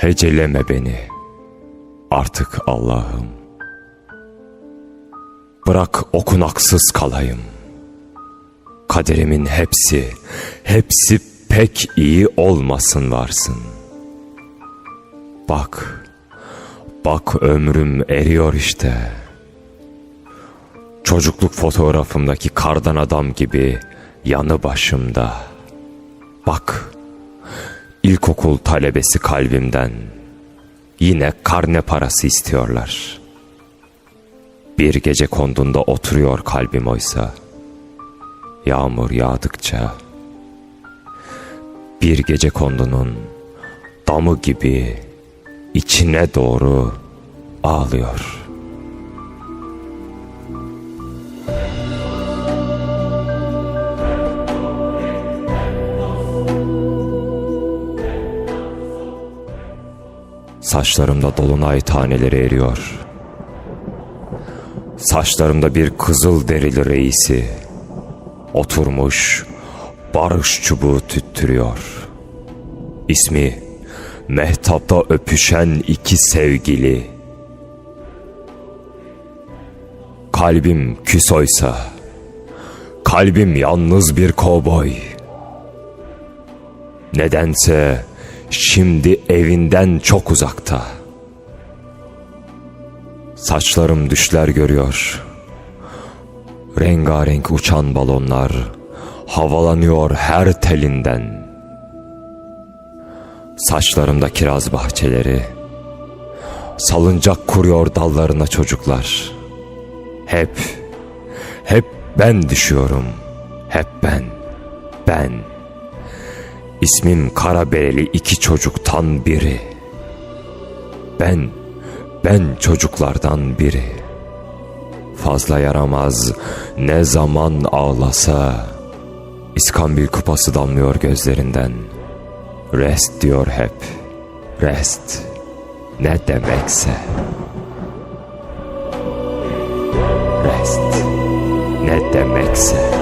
Heceleme beni artık Allah'ım. Bırak okunaksız kalayım. Kaderimin hepsi, hepsi pek iyi olmasın varsın. Bak, bak ömrüm eriyor işte. Çocukluk fotoğrafımdaki kardan adam gibi yanı başımda. Bak, ilkokul talebesi kalbimden yine karne parası istiyorlar. Bir gece kondunda oturuyor kalbim oysa. Yağmur yağdıkça bir gece kondunun damı gibi içine doğru ağlıyor. Saçlarımda dolunay taneleri eriyor. Saçlarımda bir kızıl derili reisi oturmuş barış çubuğu tüttürüyor. İsmi mehtapta öpüşen iki sevgili. Kalbim küs oysa, kalbim yalnız bir kovboy. Nedense şimdi evinden çok uzakta. Saçlarım düşler görüyor. Rengarenk uçan balonlar havalanıyor her telinden. Saçlarımda kiraz bahçeleri, salıncak kuruyor dallarına çocuklar. Hep, hep ben düşüyorum, hep ben. İsmim kara bereli iki çocuktan biri. Ben, ben çocuklardan biri. Fazla yaramaz ne zaman ağlasa İskambil kupası damlıyor gözlerinden. Rest diyor hep. Rest. Ne demekse. Rest. Ne demekse.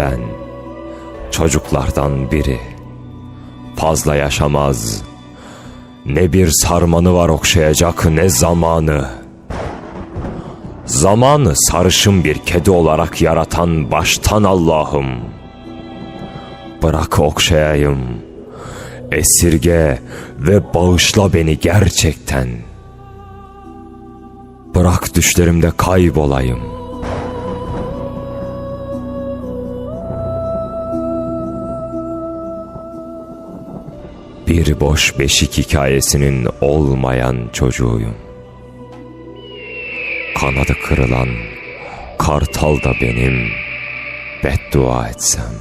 Ben çocuklardan biri. Fazla yaşamaz. Ne bir sarmanı var okşayacak ne zamanı. Zamanı sarışın bir kedi olarak yaratan baştan Allah'ım. Bırak okşayayım. Esirge ve bağışla beni gerçekten. Bırak düşlerimde kaybolayım. Bir boş beşik hikayesinin olmayan çocuğuyum. Kanadı kırılan kartal da benim beddua etsem.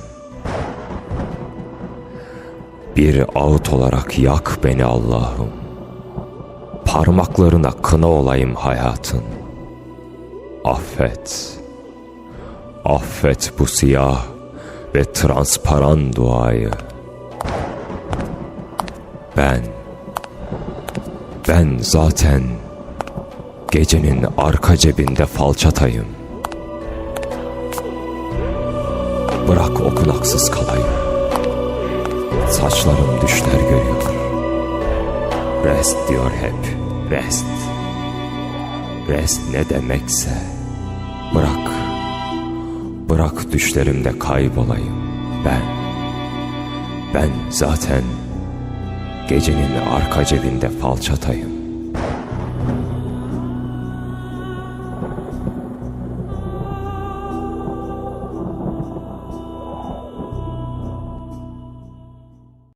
Bir ağıt olarak yak beni Allah'ım. Parmaklarına kına olayım hayatın. Affet. Affet bu siyah ve transparan duayı. Ben, ben zaten gecenin arka cebinde falçatayım. Bırak okunaksız kalayım. Saçlarım düşler görüyor. Rest diyor hep, rest. Rest ne demekse bırak. Bırak düşlerimde kaybolayım ben. Ben zaten gecenin arka cebinde falçatayım.